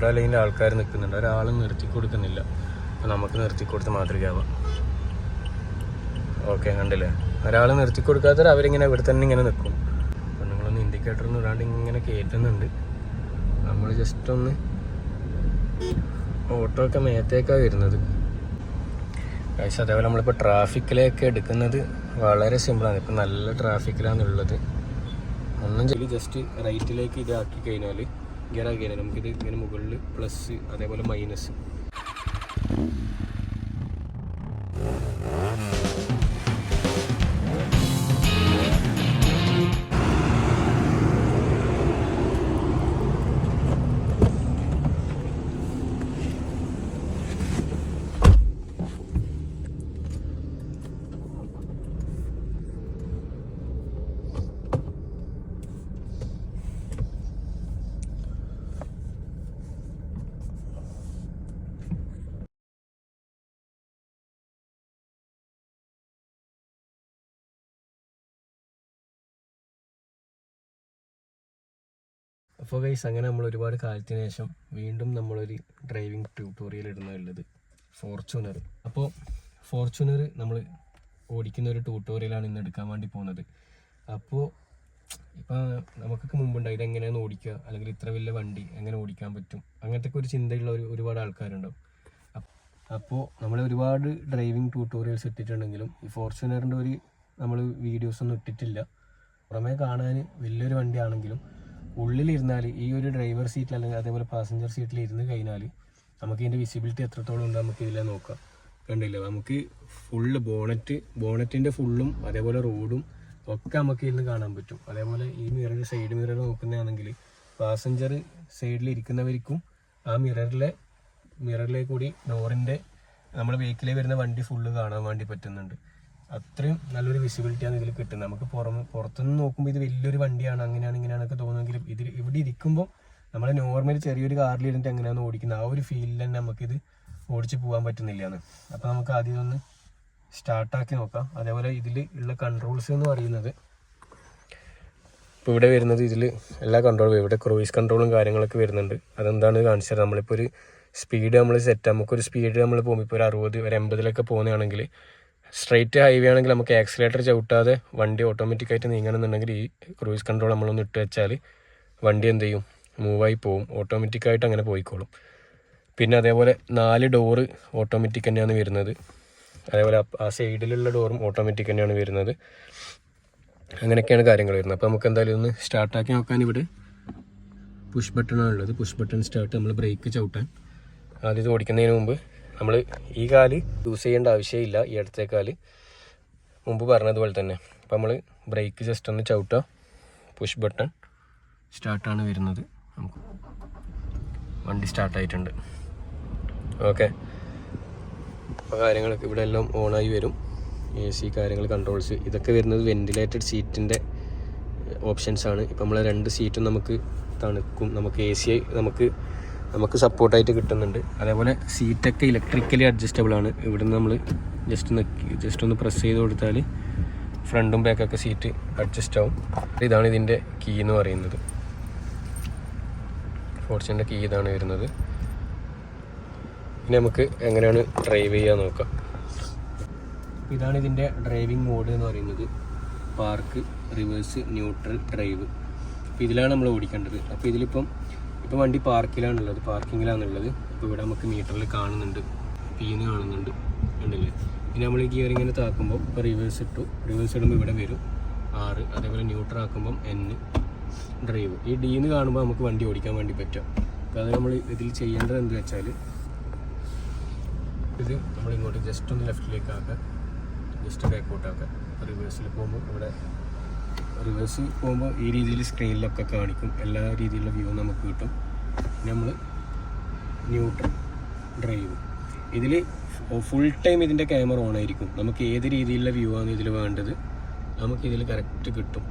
Zebra ലൈനിൽ ആൾക്കാർ നിൽക്കുന്നുണ്ട്. ഒരാളും നിർത്തി കൊടുക്കുന്നില്ല. അപ്പോൾ നമുക്ക് നിർത്തി കൊടുത്ത് മാതൃകയാവാം. ഓക്കെ കണ്ടില്ലേ? ഒരാൾ നിർത്തി കൊടുക്കാത്തവർ അവരിങ്ങനെ ഇവിടെ തന്നെ ഇങ്ങനെ നിൽക്കും. അപ്പം നിങ്ങളൊന്ന് ഇൻഡിക്കേറ്ററൊന്നും ഇടാണ്ട് ഇങ്ങനെ കയറ്റുന്നുണ്ട് നമ്മൾ ജസ്റ്റ് ഒന്ന് ഓട്ടോ ഒക്കെ മേത്തേക്കാണ് വരുന്നത്. പക്ഷേ അതേപോലെ നമ്മളിപ്പോൾ ട്രാഫിക്കിലേക്ക് എടുക്കുന്നത് വളരെ സിമ്പിളാണ് ഇപ്പം നല്ല ട്രാഫിക്കിലാണുള്ളത് ഒന്നും ജസ്റ്റ് റൈറ്റിലേക്ക് ഇതാക്കി കഴിഞ്ഞാൽ ഗിയർ ആക്കിയാലും നമുക്കിത് ഇങ്ങനെ മുകളിൽ പ്ലസ് അതേപോലെ മൈനസ് അപ്പോൾ ഗൈസ് അങ്ങനെ നമ്മൾ ഒരുപാട് കാലത്തിന് ശേഷം വീണ്ടും നമ്മളൊരു ഡ്രൈവിംഗ് ട്യൂട്ടോറിയൽ ഇടുന്നുള്ളത് ഫോർച്യൂണർ അപ്പോൾ ഫോർച്യൂണർ നമ്മൾ ഓടിക്കുന്ന ഒരു ട്യൂട്ടോറിയലാണ് ഇന്ന് എടുക്കാൻ വേണ്ടി പോകുന്നത്. അപ്പോൾ ഇപ്പം നമുക്കൊക്കെ മുമ്പുണ്ടായി ഇതെങ്ങനെയാണ് ഓടിക്കുക അല്ലെങ്കിൽ ഇത്ര വലിയ വണ്ടി എങ്ങനെ ഓടിക്കാൻ പറ്റും അങ്ങനത്തെ ഒരു ചിന്തയുള്ള ഒരു ഒരുപാട് ആൾക്കാരുണ്ടാവും. അപ്പോൾ നമ്മൾ ഒരുപാട് ഡ്രൈവിംഗ് ട്യൂട്ടോറിയൽസ് ഇട്ടിട്ടുണ്ടെങ്കിലും ഈ ഫോർച്യൂണറിന്റെ ഒരു നമ്മൾ വീഡിയോസ് ഒന്നും ഇട്ടിട്ടില്ല. പുറമേ കാണാൻ വലിയൊരു വണ്ടിയാണെങ്കിലും ഉള്ളിലിരുന്നാൽ ഈ ഒരു ഡ്രൈവർ സീറ്റിൽ അല്ലെങ്കിൽ അതേപോലെ പാസഞ്ചർ സീറ്റിൽ ഇരുന്ന് കഴിഞ്ഞാൽ നമുക്ക് ഇതിന്റെ വിസിബിലിറ്റി എത്രത്തോളം ഉണ്ട് നമുക്ക് ഇതിലെ നോക്കാം. കണ്ടില്ല? നമുക്ക് ഫുള്ള് ബോണറ്റ് ബോണറ്റിന്റെ ഫുള്ളും അതേപോലെ റോഡും ഒക്കെ നമുക്ക് ഇരുന്ന് കാണാൻ പറ്റും. അതേപോലെ ഈ മിറർ സൈഡ് മിറർ നോക്കുന്നതാണെങ്കിൽ പാസഞ്ചർ സൈഡിൽ ഇരിക്കുന്നവർക്കും ആ മിററിലെ മിററിലേക്കൂടി ഡോറിന്റെ നമ്മുടെ വെഹിക്കിളിൽ വരുന്ന വണ്ടി ഫുള്ള് കാണാൻ വേണ്ടി പറ്റുന്നുണ്ട്. അത്രയും നല്ലൊരു വിസിബിലിറ്റിയാണ് ഇതിൽ കിട്ടുന്നത്. നമുക്ക് പുറമെ പുറത്തുനിന്ന് നോക്കുമ്പോൾ ഇത് വലിയൊരു വണ്ടിയാണ് അങ്ങനെയാണ് ഇങ്ങനെയാണൊക്കെ തോന്നുമെങ്കിലും ഇതിൽ ഇവിടെ ഇരിക്കുമ്പോൾ നമ്മൾ നോർമലി ചെറിയൊരു കാറിൽ ഇരുന്നിട്ട് എങ്ങനെയാണ് ഓടിക്കുന്നത്. ആ ഒരു ഫീലിൽ തന്നെ നമുക്കിത് ഓടിച്ച് പോകാൻ പറ്റുന്നില്ലയാണ്. അപ്പോൾ നമുക്ക് ആദ്യം ഒന്ന് സ്റ്റാർട്ടാക്കി നോക്കാം. അതേപോലെ ഇതിൽ ഉള്ള കൺട്രോൾസ് എന്ന് പറയുന്നത് ഇപ്പോൾ ഇവിടെ വരുന്നത് ഇതിൽ എല്ലാ കൺട്രോളും ഇവിടെ ക്രൂയിസ് കൺട്രോളും കാര്യങ്ങളൊക്കെ വരുന്നുണ്ട്. അതെന്താണ് കാണിച്ചത് നമ്മളിപ്പോൾ ഒരു സ്പീഡ് നമ്മൾ സെറ്റ് നമുക്കൊരു സ്പീഡ് നമ്മൾ പോകുമ്പോൾ ഇപ്പോൾ ഒരു അറുപത് ഒരു എൺപതിലൊക്കെ പോകുന്നതാണെങ്കിൽ സ്ട്രൈറ്റ് ഹൈവേ ആണെങ്കിൽ നമുക്ക് ആക്സിലേറ്റർ ചവിട്ടാതെ വണ്ടി ഓട്ടോമാറ്റിക്കായിട്ട് നീങ്ങണമെന്നുണ്ടെങ്കിൽ ഈ ക്രൂയിസ് കൺട്രോൾ നമ്മളൊന്ന് ഇട്ട് വെച്ചാൽ വണ്ടി എന്ത് ചെയ്യും? മൂവായി പോവും. ഓട്ടോമാറ്റിക്കായിട്ട് അങ്ങനെ പോയിക്കോളും. പിന്നെ അതേപോലെ നാല് ഡോറ് ഓട്ടോമാറ്റിക് തന്നെയാണ് വരുന്നത്. അതേപോലെ ആ- സൈഡിലുള്ള ഡോറും ഓട്ടോമാറ്റിക് തന്നെയാണ് വരുന്നത്. അങ്ങനെയൊക്കെയാണ് കാര്യങ്ങൾ വരുന്നത്. അപ്പോൾ നമുക്ക് എന്തായാലും ഒന്ന് സ്റ്റാർട്ടാക്കി നോക്കാൻ ഇവിടെ പുഷ് ബട്ടണാണ് ഉള്ളത് പുഷ് ബട്ടൺ സ്റ്റാർട്ട് നമ്മൾ ബ്രേക്ക് ചവിട്ടാൻ. ആദ്യം ഓടിക്കുന്നതിന് മുമ്പ് നമ്മൾ ഈ കാൽ യൂസ് ചെയ്യേണ്ട ആവശ്യമില്ല ഈ അടുത്തേ കാൽ. മുമ്പ് പറഞ്ഞതുപോലെ തന്നെ. അപ്പോൾ നമ്മൾ ബ്രേക്ക് ജസ്റ്റ് ഒന്ന് ചവിട്ടുക. പുഷ് ബട്ടൺ സ്റ്റാർട്ടാണ് വരുന്നത്. നമുക്ക് വണ്ടി സ്റ്റാർട്ടായിട്ടുണ്ട് ഓക്കെ അപ്പോൾ കാര്യങ്ങളൊക്കെ ഇവിടെ എല്ലാം ഓണായി വരും. എ സി കാര്യങ്ങൾ കൺട്രോൾസ് ഇതൊക്കെ വരുന്നത് വെന്റിലേറ്റഡ് സീറ്റിന്റെ ഓപ്ഷൻസാണ് ഇപ്പം നമ്മളെ രണ്ട് സീറ്റും നമുക്ക് തണുക്കും. നമുക്ക് എ സി നമുക്ക് നമുക്ക് സപ്പോർട്ടായിട്ട് കിട്ടുന്നുണ്ട്. അതേപോലെ സീറ്റൊക്കെ ഇലക്ട്രിക്കലി അഡ്ജസ്റ്റബിൾ ആണ്. ഇവിടെ നിന്ന് നമ്മൾ ജസ്റ്റ് ഒന്ന് ജസ്റ്റ് ഒന്ന് പ്രസ് ചെയ്ത് കൊടുത്താൽ ഫ്രണ്ടും ബാക്കൊക്കെ സീറ്റ് അഡ്ജസ്റ്റ് ആവും. ഇതാണ് ഇതിന്റെ കീ എന്ന് പറയുന്നത്. ഫോർച്യൂണിന്റെ കീ ഇതാണ് വരുന്നത്. ഇനി നമുക്ക് എങ്ങനെയാണ് ഡ്രൈവ് ചെയ്യാൻ നോക്കാം. ഇതാണ് ഇതിന്റെ ഡ്രൈവിംഗ് മോഡ് എന്ന് പറയുന്നത്. പാർക്ക് റിവേഴ്സ് ന്യൂട്രൽ ഡ്രൈവ് അപ്പോൾ ഇതിലാണ് നമ്മൾ ഓടിക്കേണ്ടത്. അപ്പോൾ ഇതിലിപ്പം ഇപ്പോൾ വണ്ടി പാർക്കിലാണുള്ളത് പാർക്കിങ്ങിലാണുള്ളത്. അപ്പോൾ ഇവിടെ നമുക്ക് മീറ്ററിൽ കാണുന്നുണ്ട്. പീന്ന് കാണുന്നുണ്ട്. ഉണ്ടല്ലേ പിന്നെ നമ്മൾ ഈ ഗിയർ ഇങ്ങനെ താക്കുമ്പോൾ ഇപ്പോൾ റിവേഴ്സ് ഇട്ടു. റിവേഴ്സ് ഇടുമ്പോൾ ഇവിടെ വരും. ആറ്. അതേപോലെ ന്യൂട്രൽ ആക്കുമ്പം എൻ ഡ്രൈവ് ഈ ഡീന്ന് കാണുമ്പോൾ നമുക്ക് വണ്ടി ഓടിക്കാൻ വേണ്ടി പറ്റും. അപ്പോൾ അത് നമ്മൾ ഇതിൽ ചെയ്യേണ്ടത് എന്ത് വെച്ചാൽ ഇത് നമ്മൾ ഇങ്ങോട്ട് ജസ്റ്റ് ഒന്ന് ലെഫ്റ്റിലേക്ക് ആക്കുക ജസ്റ്റ് ബാക്കോട്ടാക്കുക റിവേഴ്സിൽ പോകുമ്പോൾ ഇവിടെ റിവേഴ്സ് പോകുമ്പോൾ ഈ രീതിയിൽ സ്ക്രീനിലൊക്കെ കാണിക്കും. എല്ലാ രീതിയിലുള്ള വ്യൂ നമുക്ക് കിട്ടും. നമ്മൾ ന്യൂട്രൽ ഡ്രൈവ് ഇതിൽ ഫുൾ ടൈം ഇതിന്റെ ക്യാമറ ഓൺ ആയിരിക്കും. നമുക്ക് ഏത് രീതിയിലുള്ള വ്യൂ ആണ് ഇതിൽ വേണ്ടത്? നമുക്ക് ഇതിൽ കറക്റ്റ് കിട്ടും.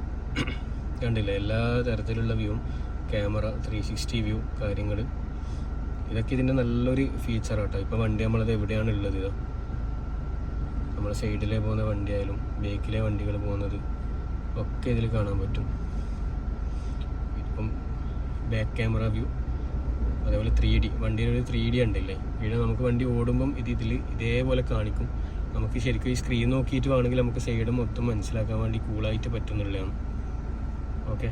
കണ്ടില്ല? എല്ലാ തരത്തിലുള്ള വ്യൂവും ക്യാമറ ത്രീ സിക്സ്റ്റി വ്യൂ കാര്യങ്ങൾ ഇതൊക്കെ ഇതിന്റെ നല്ലൊരു ഫീച്ചർ ആട്ടോ. ഇപ്പോൾ വണ്ടി നമ്മളത് എവിടെയാണ് ഉള്ളത്? ഇതാ. നമ്മുടെ സൈഡിലെ പോകുന്ന വണ്ടിയായാലും ബേക്കിലെ വണ്ടികൾ പോകുന്നത്. ഒക്കെ ഇതിൽ കാണാൻ പറ്റും. ഇപ്പം ബാക്ക് ക്യാമറ വ്യൂ അതേപോലെ ത്രീ ഡി വണ്ടിയുടെ ഒരു ത്രീ ഡി ഉണ്ടല്ലേ ഇവിടെ നമുക്ക് വണ്ടി ഓടുമ്പം ഇത് ഇതിൽ ഇതേപോലെ കാണിക്കും. നമുക്ക് ശരിക്കും ഈ സ്ക്രീൻ നോക്കിയിട്ട് വേണമെങ്കിൽ നമുക്ക് സൈഡ് മൊത്തം മനസ്സിലാക്കാൻ വേണ്ടി കൂളായിട്ട് പറ്റുന്നുള്ളതാണ്. ഓക്കെ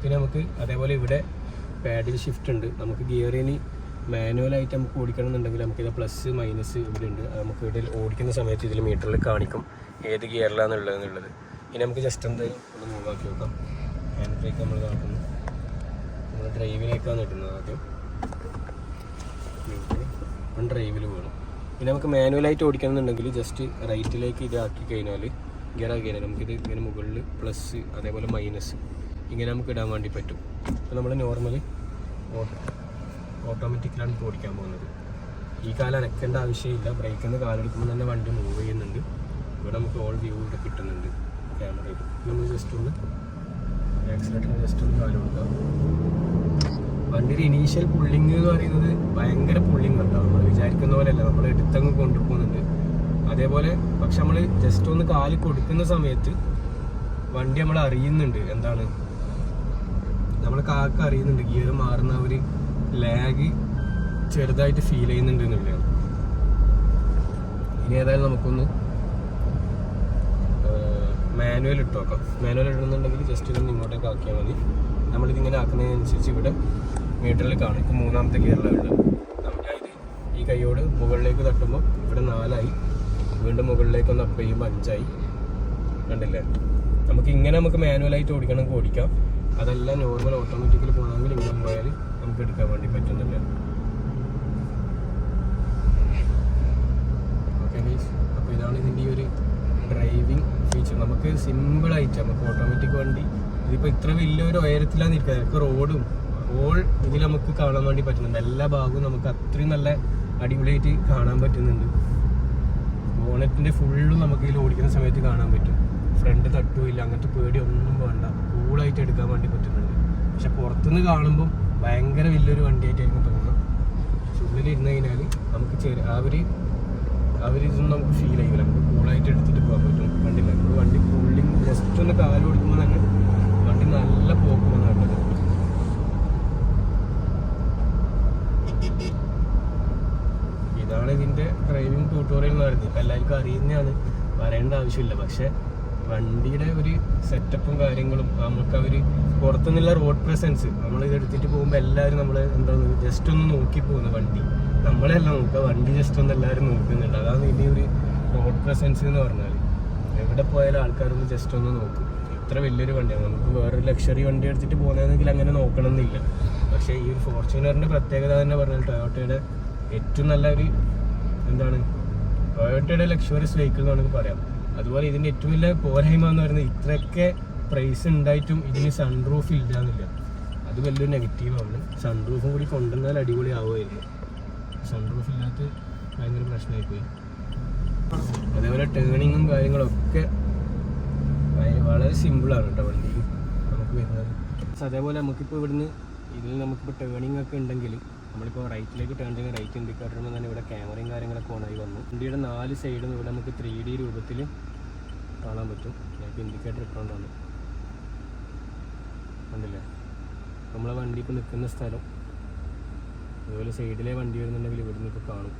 പിന്നെ നമുക്ക് അതേപോലെ ഇവിടെ പാഡിൽ ഷിഫ്റ്റ് ഉണ്ട്. നമുക്ക് ഗിയറിന് മാനുവലായിട്ട് നമുക്ക് ഓടിക്കണം എന്നുണ്ടെങ്കിൽ നമുക്ക് ഇത് പ്ലസ് മൈനസ് ഇവിടെ ഉണ്ട്. നമുക്ക് ഇവിടെ ഓടിക്കുന്ന സമയത്ത് ഇതിൽ മീറ്ററിൽ കാണിക്കും ഏത് ഗിയറിലാണെന്നുള്ളത് എന്നുള്ളത് ഇനി നമുക്ക് ജസ്റ്റ് എന്തായാലും ഒന്ന് മൂവ് ആക്കി നോക്കാം. ഹാൻഡ് ബ്രേക്ക് നമ്മൾ കാണിക്കുന്നു. നമ്മൾ ഡ്രൈവിലേക്കാണ് ഇടുന്നത് ആദ്യം. വൺ ഡ്രൈവിൽ വേണം. പിന്നെ നമുക്ക് മാനുവലായിട്ട് ഓടിക്കണം എന്നുണ്ടെങ്കിൽ ജസ്റ്റ് റൈറ്റിലേക്ക് ഇതാക്കി കഴിഞ്ഞാൽ ഗിയർ ആക്കി കഴിഞ്ഞാൽ നമുക്കിത് ഇങ്ങനെ മുകളിൽ പ്ലസ് അതേപോലെ മൈനസ് ഇങ്ങനെ നമുക്ക് ഇടാൻ വേണ്ടി പറ്റും. അപ്പോൾ നമ്മൾ നോർമലി ഓട്ടോമാറ്റിക്കലാണ് ഇപ്പോൾ ഓടിക്കാൻ പോകുന്നത്. ഈ കാലം അനക്കേണ്ട ആവശ്യമില്ല. ബ്രേക്കിൽ നിന്ന് കാലെടുക്കുമ്പോൾ തന്നെ വണ്ടി മൂവ് ചെയ്യുന്നുണ്ട്. ഇവിടെ നമുക്ക് ഓൾ വ്യൂ ഇവിടെ കിട്ടുന്നുണ്ട് ക്യാമറയിൽ നമ്മൾ ജസ്റ്റ് ഒന്ന് ആക്സിഡന്റിന് ജസ്റ്റ് ഒന്ന് കാലം കൊടുക്കാം. വണ്ടിയുടെ ഇനീഷ്യൽ പുള്ളിങ് എന്ന് പറയുന്നത് ഭയങ്കര പുള്ളിങ് ഉണ്ടാവും നമ്മൾ വിചാരിക്കുന്ന പോലെയല്ല. നമ്മൾ എടുത്തങ്ങ് കൊണ്ടുപോകുന്നുണ്ട്. അതേപോലെ പക്ഷെ നമ്മൾ ജസ്റ്റ് ഒന്ന് കാൽ കൊടുക്കുന്ന സമയത്ത് വണ്ടി നമ്മൾ അറിയുന്നുണ്ട് എന്താണ് നമ്മൾ കാക്ക അറിയുന്നുണ്ട് ഗിയർ മാറുന്ന ഒരു ലാഗ് ചെറുതായിട്ട് ഫീൽ ചെയ്യുന്നുണ്ട് എന്നുള്ളതാണ് ഇനി ഏതായാലും നമുക്കൊന്ന് മാനുവൽ ഇട്ട് നോക്കാം. മാനുവൽ ഇടുന്നുണ്ടെങ്കിൽ ജസ്റ്റ് ഇതൊന്ന് ഇങ്ങോട്ടേക്ക് ആക്കിയാൽ മതി. നമ്മളിതിങ്ങനെ ആക്കുന്നതിനനുസരിച്ച് ഇവിടെ മീറ്ററിൽ കാണും. ഇപ്പം മൂന്നാമത്തെ ഗിയറിലാണ് നമുക്ക് ഇത് ഈ കൈയോട് മുകളിലേക്ക് തട്ടുമ്പോൾ ഇവിടെ നാലായി. വീണ്ടും മുകളിലേക്ക് ഒന്ന് അപ്പ് ചെയ്യുമ്പോൾ അഞ്ചായി. കണ്ടില്ലേ? നമുക്ക് ഇങ്ങനെ നമുക്ക് മാനുവലായിട്ട് ഓടിക്കണമെങ്കിൽ ഓടിക്കാം. അതല്ല നോർമൽ ഓട്ടോമാറ്റിക്കലി പോകണമെങ്കിൽ ഇങ്ങനെ പോയാൽ നമുക്ക് എടുക്കാൻ വേണ്ടി പറ്റുന്നില്ല. ഓക്കെ ഗൈസ് അപ്പോൾ ഇതാണ് ഇതിന്റെ ഈ ഒരു ഡ്രൈവിംഗ് ഫീച്ചർ നമുക്ക് സിമ്പിളായിട്ട് നമുക്ക് ഓട്ടോമാറ്റിക് വണ്ടി ഇതിപ്പോൾ ഇത്ര വലിയൊരു ഉയരത്തിലാണ് നിൽക്കുന്നത്. നമുക്ക് റോഡും ഓൾ ഇതിൽ നമുക്ക് കാണാൻ വേണ്ടി പറ്റുന്നുണ്ട്. എല്ലാ ഭാഗവും നമുക്ക് അത്രയും നല്ല അടിപൊളിയായിട്ട് കാണാൻ പറ്റുന്നുണ്ട്. ബോണറ്റിന്റെ ഫുള്ളും നമുക്ക് ഇതിൽ ഓടിക്കുന്ന സമയത്ത് കാണാൻ പറ്റും. ഫ്രണ്ട് തട്ടുമില്ല അങ്ങനത്തെ പേടി ഒന്നും വേണ്ട. കൂളായിട്ട് എടുക്കാൻ വേണ്ടി പറ്റുന്നുണ്ട്. പക്ഷെ പുറത്തുനിന്ന് കാണുമ്പം ഭയങ്കര വലിയൊരു വണ്ടിയായിട്ടായിരിക്കും തോന്നുന്നത്. പക്ഷെ ഉള്ളിൽ കഴിഞ്ഞാൽ നമുക്ക് ചെറിയ ഒരു ആ നമുക്ക് ഫീൽ ചെയ്യില്ല നമുക്ക് കൂളായിട്ട് എടുത്തിട്ട് പോകാൻ പറ്റും വണ്ടി നമ്മൾ വണ്ടി കൂളിങ് ജസ്റ്റ് ഒന്ന് കാൽ കൊടുക്കുമ്പോൾ തന്നെ വണ്ടി നല്ല പോക്ക് കണ്ടത്. ഇതാണ് ഇതിന്റെ ഡ്രൈവിംഗ് ട്യൂട്ടോറിയൽ എന്ന് പറയുന്നത്. എല്ലാവർക്കും അറിയുന്നതാണ്. പറയേണ്ട ആവശ്യമില്ല. പക്ഷെ വണ്ടിയുടെ ഒരു സെറ്റപ്പും കാര്യങ്ങളും നമുക്ക് അവർ പുറത്തുനിന്നുള്ള റോഡ് പ്രസൻസ് നമ്മൾ ഇത് എടുത്തിട്ട് പോകുമ്പോൾ എല്ലാവരും നമ്മൾ എന്താ ജസ്റ്റ് ഒന്ന് നോക്കി പോകുന്നു വണ്ടി. നമ്മളെല്ലാം നോക്കുക വണ്ടി ജസ്റ്റ് ഒന്ന് എല്ലാവരും നോക്കുന്നുണ്ട്. അതാണ് ഇതിന്റെ ഒരു റോഡ് പ്രസൻസ് എന്ന് പറഞ്ഞാൽ എവിടെ പോയാലും ആൾക്കാരൊന്ന് ജസ്റ്റ് ഒന്ന് നോക്കും. ഇത്ര വലിയൊരു വണ്ടിയാണ്. നമുക്ക് വേറൊരു ലക്ഷറി വണ്ടി എടുത്തിട്ട് പോകുന്നതെങ്കിൽ അങ്ങനെ നോക്കണം എന്നില്ല പക്ഷേ ഈ ഒരു ഫോർച്യൂണറിന്റെ പ്രത്യേകത തന്നെ പറഞ്ഞാൽ ടൊയോട്ടയുടെ ഏറ്റവും നല്ല ഒരു എന്താണ് ടൊയോട്ടയുടെ ലക്ഷറീസ് വെഹിക്കിൾ എന്ന് പറയാം. അതുപോലെ ഇതിന്റെ ഏറ്റവും വലിയ പോരായ്മ എന്ന് പറയുന്നത് ഇത്രയൊക്കെ പ്രൈസ് ഉണ്ടായിട്ടും ഇതിന് സൺറൂഫ് ഇല്ല എന്നില്ല. അത് വലിയൊരു നെഗറ്റീവാണ് സൺറൂഫും കൂടി കൊണ്ടുവന്നാൽ അടിപൊളി ആവുമായിരുന്നു സൺറൂഫ് ഇല്ലാത്ത ഭയങ്കര പ്രശ്നമായിപ്പോയി. അതേപോലെ ടേണിങ്ങും കാര്യങ്ങളൊക്കെ വളരെ സിമ്പിളാണ് കേട്ടോ വണ്ടി നമുക്ക് വരുന്നത്. അതേപോലെ നമുക്കിപ്പോൾ ഇവിടുന്ന് ഇതിൽ നമുക്കിപ്പോൾ ടേണിംഗ് ഒക്കെ ഉണ്ടെങ്കിൽ നമ്മളിപ്പോൾ റൈറ്റിലേക്ക് ടേൺ ചെയ്യുന്ന റൈറ്റ് ഇൻഡിക്കേറ്റർ തന്നെ ഇവിടെ ക്യാമറയും കാര്യങ്ങളൊക്കെ ഓണായി വന്നു വണ്ടിയുടെ നാല് സൈഡും ഇവിടെ നമുക്ക് ത്രീ ഡി രൂപത്തിൽ കാണാൻ പറ്റും. ഞാനിപ്പോൾ ഇൻഡിക്കേറ്റർ ഇട്ടുകൊണ്ടാണ് കണ്ടില്ലേ? നമ്മളെ വണ്ടി ഇപ്പോൾ നിൽക്കുന്ന സ്ഥലം. അതുപോലെ സൈഡിലെ വണ്ടി വരുന്നുണ്ടെങ്കിൽ ഇവിടെ നിന്ന് ഇപ്പോൾ കാണും.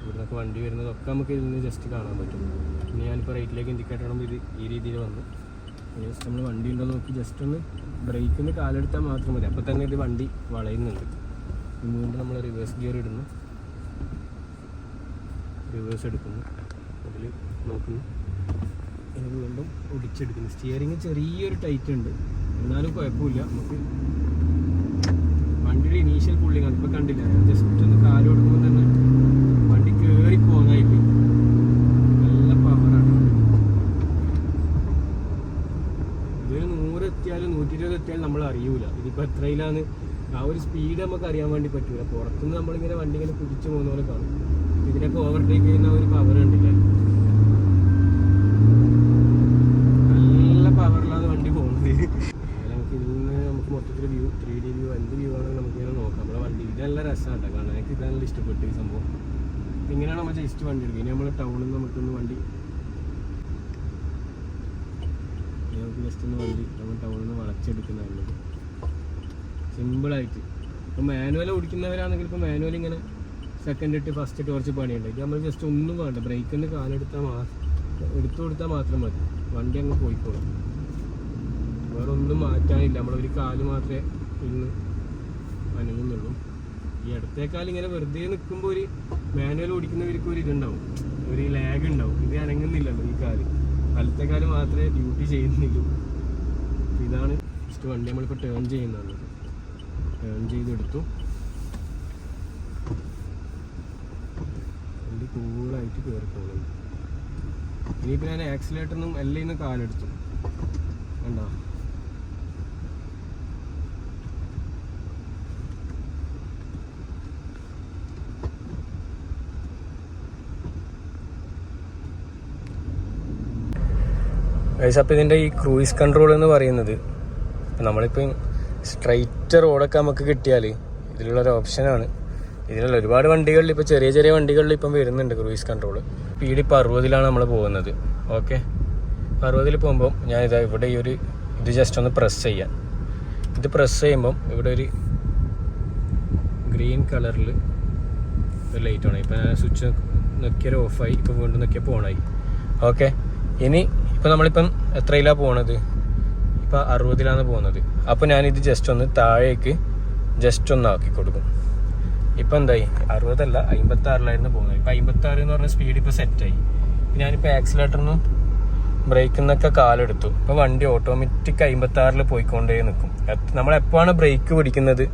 ഇവിടെ നിന്നൊക്കെ വണ്ടി വരുന്നതൊക്കെ നമുക്ക് ഇതിൽ നിന്ന് ജസ്റ്റ് കാണാൻ പറ്റും. ഇനി ഞാനിപ്പോൾ റൈറ്റിലേക്ക് ഇൻഡിക്കേറ്റർ ഇടുമ്പോൾ ഇത് ഈ രീതിയിൽ വന്നു. ജസ്റ്റ് നമ്മൾ വണ്ടി ഉണ്ടോ നോക്കി ജസ്റ്റ് ഒന്ന് ബ്രേക്കിൽ നിന്ന് കാലെടുത്താൽ മാത്രം മതി. അപ്പോൾ തന്നെ ഇത് വണ്ടി വളയുന്നുണ്ട്. വീണ്ടും നമ്മൾ റിവേഴ്സ് ഗിയർ ഇടുന്നു. റിവേഴ്സ് എടുക്കുന്നു. അതിൽ നോക്കുന്നു. ഇനി വീണ്ടും ഒടിച്ചെടുക്കുന്നു. സ്റ്റിയറിങ് ചെറിയൊരു ടൈറ്റ് ഉണ്ട്. എന്നാലും കുഴപ്പമില്ല. നമുക്ക് വണ്ടിയുടെ ഇനീഷ്യൽ പുള്ളിങ് അതിപ്പോൾ കണ്ടില്ല? ജസ്റ്റ് ഒന്ന് കാൽ തന്നെ എത്രയിലാണ്? എത്രയിലാന്ന് ആ ഒരു സ്പീഡ് നമുക്ക് അറിയാൻ വേണ്ടി പറ്റൂല. പുറത്തുനിന്ന് നമ്മളിങ്ങനെ വണ്ടി ഇങ്ങനെ കുതിച്ചു പോകുന്ന പോലെ കാണും. ഇതിനൊക്കെ ഓവർടേക്ക് ചെയ്യുന്ന ഒരു പവർ ഉണ്ടല്ലേ നല്ല പവറിലാണ് വണ്ടി പോകുന്നത്. നമുക്ക് ഇതിൽ നിന്ന് നമുക്ക് മൊത്തത്തിൽ വ്യൂ വ്യൂ എന്ത് വ്യൂ ആണെങ്കിലും നമുക്ക് ഇങ്ങനെ നോക്കാം. നമ്മുടെ വണ്ടി ഇത് നല്ല രസമാണ് കേട്ടോ. കാണാൻ എനിക്ക് ഇത് നല്ല ഇഷ്ടപ്പെട്ടു ഈ സംഭവം. ഇങ്ങനെയാണ് നമ്മൾ ജസ്റ്റ് വണ്ടി എടുക്കുക ഇനി നമ്മൾ ടൗണിൽ നിന്ന് നമുക്കൊന്ന് വണ്ടി നമുക്ക് ജസ്റ്റ് ഒന്ന് വണ്ടി നമ്മൾ ടൗണിൽ നിന്ന് വളച്ചെടുക്കുന്നതാണുള്ളത് സിമ്പിളായിട്ട്. ഇപ്പോൾ മാനുവൽ ഓടിക്കുന്നവരാണെങ്കിൽ ഇപ്പോൾ മാനുവൽ ഇങ്ങനെ സെക്കൻഡ് ഇട്ട് ഫസ്റ്റ് ഇട്ട് കുറച്ച് പണിയുണ്ട്. ഇത് നമ്മൾ ജസ്റ്റ് ഒന്നും വേണ്ട. ബ്രേക്കിന് കാലെടുത്താൽ മാ എടുത്തു കൊടുത്താൽ മാത്രം മതി. വണ്ടി അങ്ങ് പോയിക്കോളും. വേറെ ഒന്നും മാറ്റാനില്ല നമ്മളൊരു കാൽ മാത്രമേ ഇന്ന് അനങ്ങുന്നുള്ളൂ. ഈ അടുത്തേക്കാൽ ഇങ്ങനെ വെറുതെ നിൽക്കുമ്പോൾ ഒരു മാനുവൽ ഓടിക്കുന്നവർക്ക് ഒരു ഇതുണ്ടാവും. ഒരു ലാഗ് ഉണ്ടാവും. ഇത് അനങ്ങുന്നില്ലല്ലോ ഈ കാൽ. വലത്തെ കാൽ മാത്രമേ ഡ്യൂട്ടി ചെയ്യുന്നുള്ളൂ. ഇതാണ് ഫസ്റ്റ് വണ്ടി നമ്മളിപ്പോൾ ടേൺ ചെയ്യുന്നത്. ടേൺ ചെയ്തെടുത്തു. വണ്ടി കൂളായിട്ട് കയറി പോകുന്നുണ്ട് ഇനിയിപ്പോൾ ഞാൻ ആക്സിലേറ്ററിനും എല്ലാം നിന്ന് കാലെടുത്തു. വേണ്ട ഗൈസ് ഇതിന്റെ ഈ ക്രൂയിസ് കൺട്രോൾ എന്ന് പറയുന്നത് നമ്മളിപ്പോൾ നമ്മളിപ്പം സ്ട്രൈറ്റ് റോഡൊക്കെ നമുക്ക് കിട്ടിയാൽ ഇതിലുള്ളൊരു ഓപ്ഷനാണ് ഇതിലുള്ള ഒരുപാട് വണ്ടികളിൽ ഇപ്പോൾ ചെറിയ ചെറിയ വണ്ടികളിൽ ഇപ്പം വരുന്നുണ്ട് ക്രൂയിസ് കൺട്രോൾ സ്പീഡ് ഇപ്പോൾ അറുപതിലാണ് നമ്മൾ പോകുന്നത്. ഓക്കെ അറുപതിൽ പോകുമ്പോൾ ഞാൻ ഇതാ ഇവിടെ ഈ ഒരു ഇത് ജസ്റ്റ് ഒന്ന് പ്രസ് ചെയ്യാം. ഇത് പ്രസ് ചെയ്യുമ്പം ഇവിടെ ഒരു ഗ്രീൻ കളറിൽ ഒരു ലൈറ്റ് ആണ്. ഇപ്പം ഞാൻ സ്വിച്ച് നോക്കിയാൽ ഓഫായി ഇപ്പം വീണ്ടും നോക്കിയപ്പോൾ പോണായി. ഓക്കെ ഇനി ഇപ്പം നമ്മളിപ്പം എത്രയിലാണ് പോണത്? ഇപ്പം അറുപതിലാണ് പോകുന്നത്. അപ്പോൾ ഞാനിത് ജസ്റ്റ് ഒന്ന് താഴേക്ക് ജസ്റ്റ് ഒന്ന് ആക്കി കൊടുക്കും. ഇപ്പം എന്തായി? അറുപതല്ല അമ്പത്തി ആറിലായിരുന്നു പോകുന്നത്. ഇപ്പം അമ്പത്തി ആറ് എന്ന് പറഞ്ഞ സ്പീഡ് ഇപ്പോൾ സെറ്റായി ഞാനിപ്പോൾ ആക്സിലേറ്ററിനും ബ്രേക്കിൽ നിന്നൊക്കെ കാലെടുത്തു. ഇപ്പോൾ വണ്ടി ഓട്ടോമാറ്റിക് അമ്പത്തി ആറിൽ പോയിക്കൊണ്ടേ നിൽക്കും നമ്മൾ എപ്പോഴാണ് ബ്രേക്ക് പിടിക്കുന്നത്?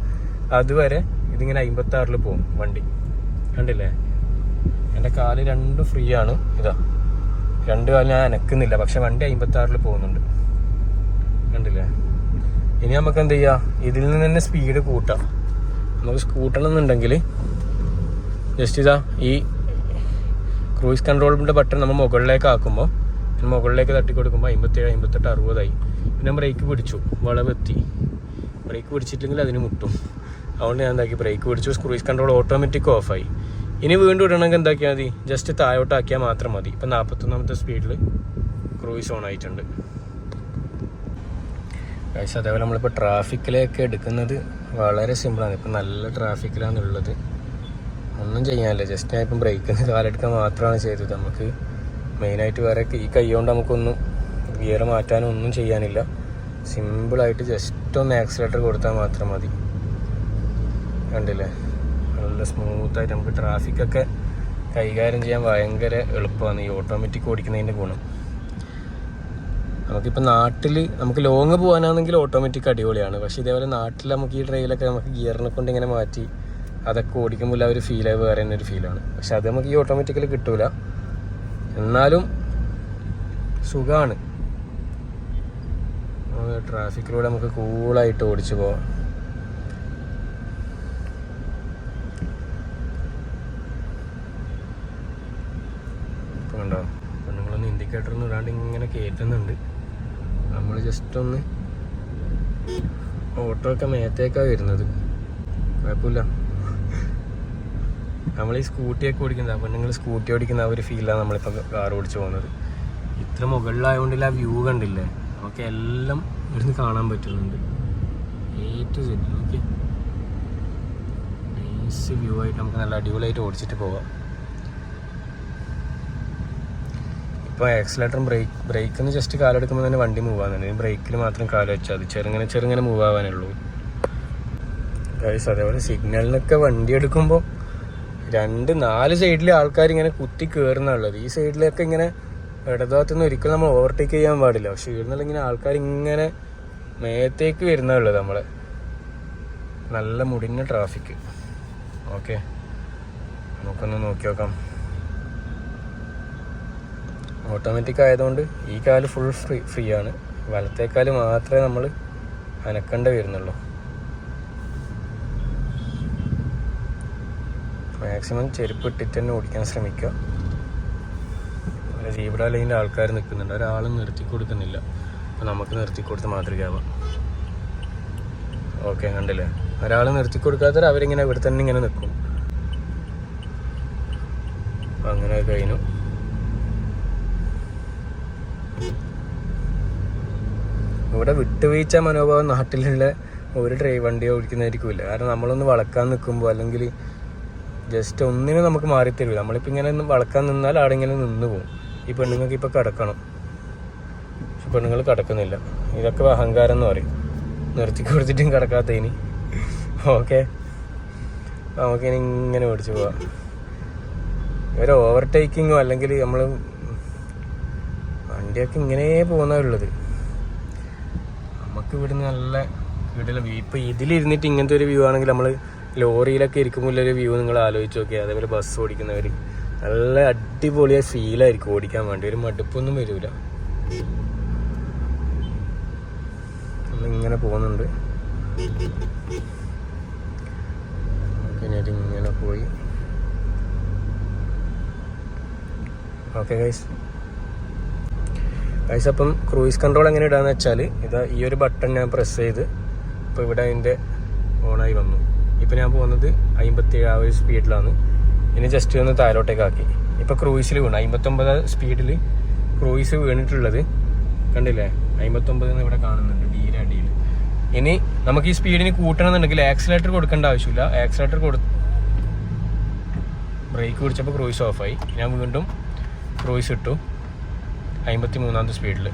അതുവരെ ഇതിങ്ങനെ അമ്പത്തി ആറിൽ പോകും വണ്ടി. കണ്ടില്ലേ? എന്റെ കാൽ രണ്ടും ഫ്രീ ആണ്. ഇതാ. രണ്ട് കാലം ഞാൻ അനക്കുന്നില്ല. പക്ഷെ വണ്ടി അമ്പത്തി ആറിൽ പോകുന്നുണ്ട്. കണ്ടില്ലേ? ഇനി നമുക്ക് എന്ത് ചെയ്യാം? ഇതിൽ നിന്ന് തന്നെ സ്പീഡ് കൂട്ടാം. നമുക്ക് കൂട്ടണം എന്നുണ്ടെങ്കിൽ ജസ്റ്റ് ഇതാ ഈ ക്രൂയിസ് കൺട്രോളിന്റെ ബട്ടൺ നമ്മൾ മുകളിലേക്ക് ആക്കുമ്പോൾ മുകളിലേക്ക് തട്ടി കൊടുക്കുമ്പോൾ അമ്പത്തേഴ് അമ്പത്തെട്ട് അറുപതായി. പിന്നെ ബ്രേക്ക് പിടിച്ചു വളവെത്തി. ബ്രേക്ക് പിടിച്ചിട്ടില്ലെങ്കിൽ അതിന് മുട്ടും. അതുകൊണ്ട് ഞാൻ എന്താക്കി? ബ്രേക്ക് പിടിച്ചു ക്രൂയിസ് കൺട്രോൾ ഓട്ടോമാറ്റിക് ഓഫായി ഇനി വീണ്ടും ഇടണമെങ്കിൽ എന്താക്കിയാൽ മതി? ജസ്റ്റ് താഴോട്ടാക്കിയാൽ മാത്രം മതി. ഇപ്പം നാൽപ്പത്തൊന്നാമത്തെ സ്പീഡിൽ ക്രൂയിസ് ഓൺ ആയിട്ടുണ്ട്. ഗൈസ് അതേപോലെ നമ്മളിപ്പോൾ ട്രാഫിക്കിലേക്ക് എടുക്കുന്നത് വളരെ സിമ്പിളാണ് ഇപ്പം നല്ല ട്രാഫിക്കിലാണ് ഉള്ളത്. ഒന്നും ചെയ്യാനില്ല. ജസ്റ്റ് ഞാൻ ഇപ്പം ബ്രേക്കിന് കാലെടുക്കാൻ മാത്രമാണ് ചെയ്തത്. നമുക്ക് മെയിനായിട്ട് വേറെ ഈ കൈ കൊണ്ട് നമുക്കൊന്നും ഗിയർ മാറ്റാനും ഒന്നും ചെയ്യാനില്ല. സിമ്പിളായിട്ട് ജസ്റ്റ് ഒന്ന് ആക്സിലേറ്റർ കൊടുത്താൽ മാത്രം മതി. കണ്ടില്ലേ? നല്ല സ്മൂത്തായിട്ട് നമുക്ക് ട്രാഫിക്കൊക്കെ കൈകാര്യം ചെയ്യാൻ ഭയങ്കര എളുപ്പമാണ്. ഈ ഓട്ടോമാറ്റിക് ഓടിക്കുന്നതിന്റെ ഗുണം. നമുക്കിപ്പോൾ നാട്ടിൽ നമുക്ക് ലോങ് പോകാനാണെങ്കിൽ ഓട്ടോമാറ്റിക് അടിപൊളിയാണ്. പക്ഷേ ഇതേപോലെ നാട്ടിൽ നമുക്ക് ഈ ട്രെയിലൊക്കെ നമുക്ക് ഗിയറിനെ കൊണ്ട് ഇങ്ങനെ മാറ്റി അതൊക്കെ ഓടിക്കുമ്പോൾ ആ ഒരു ഫീൽ വേറെ തന്നെ ഒരു ഫീലാണ് പക്ഷെ അത് നമുക്ക് ഈ ഓട്ടോമാറ്റിക്കലി കിട്ടൂല. എന്നാലും സുഖമാണ് ട്രാഫിക്കിലൂടെ നമുക്ക് കൂളായിട്ട് ഓടിച്ചു പോവാം. കണ്ടോ? ഇൻഡിക്കേറ്റർ ഒന്നും ഇടാണ്ട് ഇങ്ങനെ കയറ്റുന്നുണ്ട് നമ്മൾ ജസ്റ്റ് ഒന്ന് ഓട്ടോ ഒക്കെ മേത്തേക്കാണ് വരുന്നത്. കുഴപ്പമില്ല. നമ്മൾ ഈ സ്കൂട്ടിയൊക്കെ അപ്പം നിങ്ങൾ സ്കൂട്ടി ഓടിക്കുന്ന ആ ഒരു ഫീലാണ് നമ്മളിപ്പോൾ കാർ ഓടിച്ചു പോകുന്നത് ഇത്ര മുകളിലായതുകൊണ്ടില്ല ആ വ്യൂ കണ്ടില്ലേ? നമുക്ക് എല്ലാം ഇവിടുന്ന് കാണാൻ പറ്റുന്നുണ്ട്. ഏറ്റവും സെറ്റ് നോക്കി നൈസ് വ്യൂ ആയിട്ട് നമുക്ക് നല്ല അടിപൊളിയായിട്ട് ഓടിച്ചിട്ട് പോവാം. ഇപ്പോൾ ആക്സിലേറ്ററും ബ്രേക്ക് ബ്രേക്കിൽ നിന്ന് ജസ്റ്റ് കാലെടുക്കുമ്പോൾ തന്നെ വണ്ടി മൂവ് ആകുന്നുണ്ട് ബ്രേക്കിൽ മാത്രം കാൽ വെച്ചാൽ മതി. ചെറുങ്ങനെ ചെറുങ്ങനെ മൂവ് ആവാനുള്ളൂ ഗൈസ് അതേപോലെ സിഗ്നലിനൊക്കെ വണ്ടി എടുക്കുമ്പോൾ രണ്ട് നാല് സൈഡിൽ ആൾക്കാർ ഇങ്ങനെ കുത്തി കയറുന്നുള്ളത് ഈ സൈഡിലൊക്കെ ഇങ്ങനെ ഇടതുഭാഗത്തുനിന്ന് ഒരിക്കലും നമ്മൾ ഓവർടേക്ക് ചെയ്യാൻ പാടില്ല. പക്ഷെ ഇവിടുന്നുള്ള ഇങ്ങനെ ആൾക്കാർ ഇങ്ങനെ മേത്തേക്ക് വരുന്നുള്ളത് നമ്മളെ. നല്ല മുടിഞ്ഞ ട്രാഫിക് ഓക്കെ നമുക്കൊന്ന് നോക്കി നോക്കാം ഓട്ടോമാറ്റിക് ആയതുകൊണ്ട് ഈ കാൽ ഫുൾ ഫ്രീ ഫ്രീ ആണ്. വലത്തേക്കാൽ മാത്രമേ നമ്മൾ അനക്കേണ്ട വരുന്നുള്ളൂ. മാക്സിമം ചെരുപ്പ് ഇട്ടിട്ട് തന്നെ ഓടിക്കാൻ ശ്രമിക്കുക. സീബ്ര ലൈനിൽ ആൾക്കാർ നിൽക്കുന്നുണ്ട്. ഒരാളും നിർത്തി കൊടുക്കുന്നില്ല. അപ്പോൾ നമുക്ക് നിർത്തി കൊടുത്ത് മാതൃകയാവാം. ഓക്കെ കണ്ടില്ലേ? ഒരാൾ നിർത്തി കൊടുക്കാത്തവർ അവരിങ്ങനെ ഇവിടെ തന്നെ ഇങ്ങനെ നിൽക്കും. അങ്ങനെ കഴിഞ്ഞു. ഇവിടെ വിട്ടുവീഴ്ച മനോഭാവം നാട്ടിലുള്ള ഒരു ഡ്രൈവ് വണ്ടി ഓടിക്കുന്നതായിരിക്കില്ല കാരണം നമ്മളൊന്ന് വളക്കാൻ നിൽക്കുമ്പോൾ അല്ലെങ്കിൽ ജസ്റ്റ് ഒന്നിനും നമുക്ക് മാറിത്തരില്ല നമ്മളിപ്പോൾ ഇങ്ങനെ ഒന്ന് വളക്കാൻ നിന്നാൽ അവിടെ ഇങ്ങനെ നിന്ന് പോകും ഈ പെണ്ണുങ്ങൾക്ക് ഇപ്പോൾ കിടക്കണം. പക്ഷെ പെണ്ണുങ്ങൾ കിടക്കുന്നില്ല. ഇതൊക്കെ അഹങ്കാരം എന്ന് പറയും. നിർത്തി കൊടുത്തിട്ടും ഇനി ഓക്കെ. നമുക്കിനി ഇങ്ങനെ ഓടിച്ചു പോവാം. ഒരു ഓവർടേക്കിങ്ങോ അല്ലെങ്കിൽ നമ്മൾ വണ്ടിയൊക്കെ ഇങ്ങനെ പോകുന്നവരുള്ളത് നമുക്ക് ഇവിടുന്ന് നല്ല വീട്ടിലെ വ്യൂ ഇപ്പം ഇതിലിരുന്നിട്ട് ഇങ്ങനത്തെ ഒരു വ്യൂ ആണെങ്കിൽ നമ്മൾ ലോറിയിലൊക്കെ ഇരിക്കുമ്പോൾ ഒരു വ്യൂ നിങ്ങൾ ആലോചിച്ച് നോക്കി അതേപോലെ ബസ് ഓടിക്കുന്നവർ നല്ല അടിപൊളിയായ ഫീലായിരിക്കും ഓടിക്കാൻ വേണ്ടി. ഒരു മടുപ്പൊന്നും വരില്ല നമ്മളിങ്ങനെ പോകുന്നുണ്ട്. ഇങ്ങനെ പോയി. ഓക്കെ ഗൈസ് ഗൈസ് അപ്പം ക്രൂയിസ് കൺട്രോൾ എങ്ങനെ ഇടാന്ന് വെച്ചാൽ ഇതാ ഈ ഒരു ബട്ടൺ ഞാൻ പ്രസ് ചെയ്ത് ഇപ്പോൾ ഇവിടെ അതിന്റെ ഓണായി വന്നു. ഇപ്പം ഞാൻ പോകുന്നത് അമ്പത്തി ആ ഒരു സ്പീഡിലാണ് ഇനി ജസ്റ്റ് ഒന്ന് താഴോട്ടേക്ക് ആക്കി. ഇപ്പോൾ ക്രൂയിസിൽ വീണു. അമ്പത്തൊമ്പത് സ്പീഡിൽ ക്രൂയിസ് വീണിട്ടുള്ളത് കണ്ടില്ലേ? അമ്പത്തൊമ്പത് എന്ന് ഇവിടെ കാണുന്നുണ്ട് ഡീല അടിയിൽ. ഇനി നമുക്ക് ഈ സ്പീഡിന് കൂട്ടണമെന്നുണ്ടെങ്കിൽ ആക്സിലേറ്റർ കൊടുക്കേണ്ട ആവശ്യമില്ല. ആക്സിലേറ്റർ കൊടു ബ്രേക്ക് പിടിച്ചപ്പോൾ ക്രൂയിസ് ഓഫായി ഞാൻ വീണ്ടും ക്രൂയിസ് ഇട്ടു. അമ്പത്തി മൂന്നാമത്തെ സ്പീഡിൽ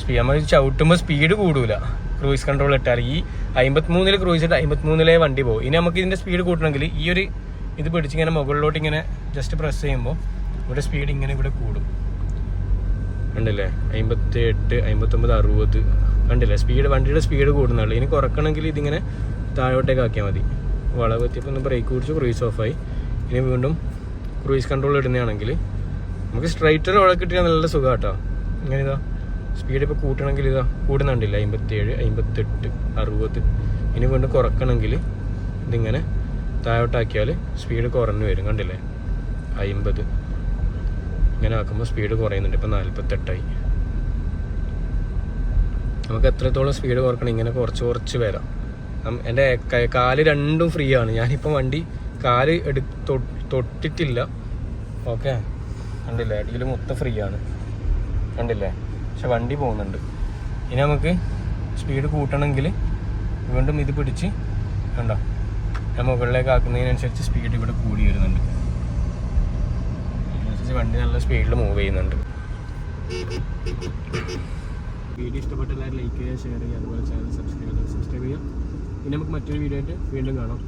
സ്പീഡ് നമ്മൾ ചവിട്ടുമ്പോൾ സ്പീഡ് കൂടൂല. ക്രൂയിസ് കൺട്രോൾ ഇട്ടാൽ ഈ അമ്പത്തിമൂന്നിൽ ക്രൂയിസ് ഇട്ട് അമ്പത്തിമൂന്നിലെ വണ്ടി പോകും ഇനി നമുക്ക് ഇതിന്റെ സ്പീഡ് കൂട്ടണമെങ്കിൽ ഈ ഒരു ഇത് പിടിച്ച് ഇങ്ങനെ മുകളിലോട്ട് ഇങ്ങനെ ജസ്റ്റ് പ്രസ് ചെയ്യുമ്പോൾ ഇവിടെ സ്പീഡ് ഇങ്ങനെ ഇവിടെ കൂടും. കണ്ടില്ലേ? അമ്പത്തി എട്ട് അമ്പത്തൊമ്പത് അറുപത്. കണ്ടില്ലേ? സ്പീഡ് വണ്ടിയുടെ സ്പീഡ് കൂടുന്നുള്ളൂ ഇനി കുറക്കണമെങ്കിൽ ഇതിങ്ങനെ താഴോട്ടേക്ക് ആക്കിയാൽ മതി. വളവ് എത്തിയപ്പോൾ ഒന്ന് ബ്രേക്ക് കുടിച്ച് ക്രൂയിസ് ഓഫായി. ഇനി വീണ്ടും ക്രൂയിസ് കൺട്രോൾ ഇടുന്നതാണെങ്കിൽ നമുക്ക് സ്ട്രൈറ്റർ അവിടെ കിട്ടിയാൽ നല്ല സുഖം കേട്ടോ ഇങ്ങനെ ഇതാ സ്പീഡ് ഇപ്പോൾ കൂട്ടണമെങ്കിൽ ഇതാ കൂടുന്നുണ്ടല്ലോ? അമ്പത്തിയേഴ് അമ്പത്തെട്ട് അറുപത്. ഇനി വീണ്ടും കുറക്കണമെങ്കിൽ ഇതിങ്ങനെ താഴോട്ടാക്കിയാൽ സ്പീഡ് കുറഞ്ഞു വരും കണ്ടില്ലേ? അമ്പത്. ഇങ്ങനെ ആക്കുമ്പോൾ സ്പീഡ് കുറയുന്നുണ്ട് ഇപ്പം നാൽപ്പത്തെട്ടായി നമുക്ക് എത്രത്തോളം സ്പീഡ് കുറക്കണം? ഇങ്ങനെ കുറച്ച് കുറച്ച് വരാം. എന്റെ കാൽ രണ്ടും ഫ്രീ ആണ്. ഞാനിപ്പം വണ്ടി കാൽ എടു തൊട്ടിട്ടില്ല. ഓക്കെ കണ്ടില്ലേ? അടിയിൽ മൊത്തം ഫ്രീ ആണ് കണ്ടില്ലേ? പക്ഷെ വണ്ടി പോകുന്നുണ്ട്. ഇനി നമുക്ക് സ്പീഡ് കൂട്ടണമെങ്കിൽ വീണ്ടും ഇത് പിടിച്ച് കണ്ടോ? ഞാൻ മുകളിലേക്ക് ആക്കുന്നതിനനുസരിച്ച് സ്പീഡ് ഇവിടെ കൂടി വരുന്നുണ്ട്. അതിനനുസരിച്ച് വണ്ടി നല്ല സ്പീഡിൽ മൂവ് ചെയ്യുന്നുണ്ട്. വീഡിയോ ഇഷ്ടപ്പെട്ട ലൈക്ക് ചെയ്യുക ഷെയർ ചെയ്യുക അതുപോലെ ചാനൽ സബ്സ്ക്രൈബ് ചെയ്യുക. സബ്സ്ക്രൈബ് ചെയ്യുക. ഇനി നമുക്ക് മറ്റൊരു വീഡിയോ ആയിട്ട് വീണ്ടും കാണാം.